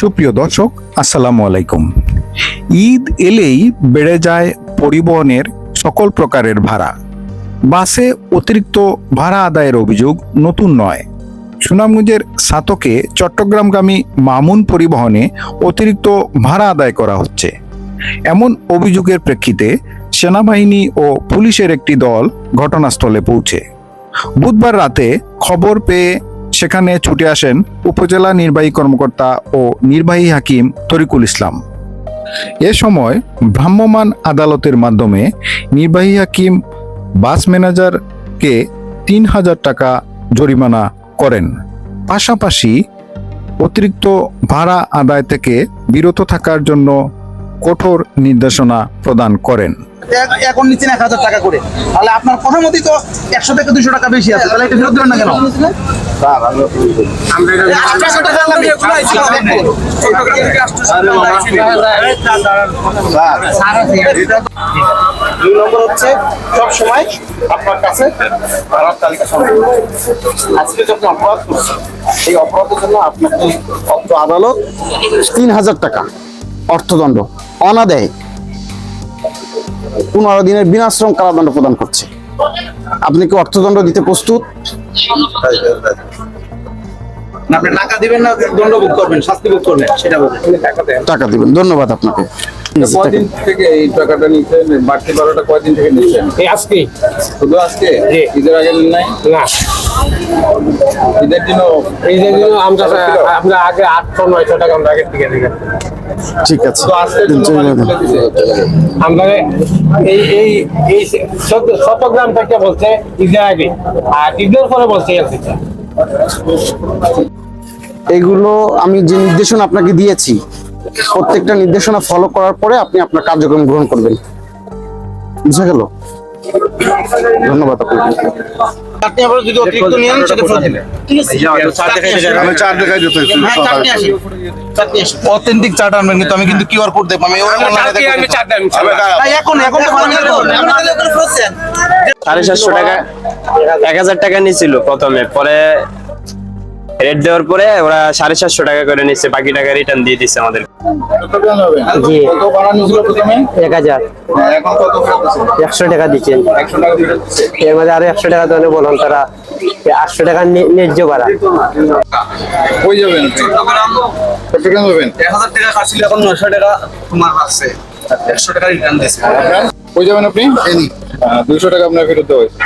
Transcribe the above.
সুপ্রিয় দর্শক, আসসালামু আলাইকুম। ঈদ এলেই বেড়ে যায় পরিবহনের সকল প্রকারের ভাড়া। বাসে অতিরিক্ত ভাড়া আদায়ের অভিযোগ নতুন নয়। সুনামগঞ্জের সাতকে চট্টগ্রামগামী মামুন পরিবহনে অতিরিক্ত ভাড়া আদায় করা হচ্ছে। এমন অভিযোগের প্রেক্ষিতে সেনাবাহিনী ও পুলিশের একটি দল ঘটনাস্থলে পৌঁছে। বুধবার রাতে খবর পেয়ে সেখানে ছুটে আসেন উপজেলা নির্বাহী কর্মকর্তা ও নির্বাহী হাকিম তরিকুল ইসলাম। এ সময় ভ্রাম্যমাণ আদালতের মাধ্যমে নির্বাহী হাকিম বাস ম্যানেজারকে তিন হাজার টাকা জরিমানা করেন। পাশাপাশি অতিরিক্ত ভাড়া আদায় থেকে বিরত থাকার জন্য কঠোর নির্দেশনা প্রদান করেন। এখন নিচ্ছেন এক হাজার টাকা করে। তাহলে আপনার কথা তো একশো থেকে দুশো টাকা বেশি আছে। তাহলে এটা ফেরত দেবেন না কেন। দুই নম্বর হচ্ছে সব সময় আপনার কাছে আজকে যখন অপরাধ এই অপরাধের জন্য আপনাকে আদালত তিন হাজার টাকা অর্থদণ্ড, অনাদায়ে পনেরো দিনের বিনাশ্রম কারাদণ্ড প্রদান করছে। আপনি কি অর্থদণ্ড দিতে প্রস্তুত? Hayır, evet. আপনি টাকা দিবেন না দণ্ড ভোগ করবেন শাস্তি ভোগ করবেন সেটা টাকা দিবেন ধন্যবাদ আপনাকে। কয়দিন থেকে এই টাকাটা নিচ্ছেন? বাড়তি বারোটা কয়দিন থেকে নিচ্ছেন? এই আজকে। শুধু আজকে। ঈদের আগে নিন নাই? না। ঈদের দিনও আমরা আমরা আগে আটশো নয়শো টাকা আমরা ঠিক আছে। আমরা এই এই এই শতগ্রাম থেকে বলছে ঈদের আগে আর ঈদের পরে বলছে এগুলো আমি যে নির্দেশনা আপনাকে দিয়েছি প্রত্যেকটা নির্দেশনা ফলো করার পরে আপনি আপনার কার্যক্রম গ্রহণ করবেন। বুঝা গেল? ধন্যবাদ আপনি আবার যদি অতিরিক্ত নিয়ে আনেন সেটা ফেরত দিবেন। ঠিক আছে। আমি চার দেখাই যেতে হ্যাঁ অথেন্টিক আনবেন কিন্তু আমি কিন্তু কিউআর কোড দেখব। আমি অনলাইনে দেখব আমি চার দাম এখন এখন তো বানানো সাড়ে সাতশো টাকা এক হাজার টাকা নিয়েছিল প্রথমে। পরে রেট দেওয়ার পরে ওরা সাড়ে সাতশো টাকা করে নিচ্ছে বাকি টাকা রিটার্ন দিয়ে দিচ্ছে আমাদের। প্রথমে এক হাজার? একশো টাকা দিচ্ছেন। এর মধ্যে আরও একশো টাকা দেওয়া বললাম তারা। আটশো টাকা ন্যায্য ভাড়া। কই যাবেন? এক হাজার টাকা কাটছিল এখন নয়শো টাকা তোমার আছে। একশো টাকা রিটার্ন দিয়েছে। কই যাবেন আপনি? দুশো টাকা আপনার ফেরত দেওয়া হয়েছে।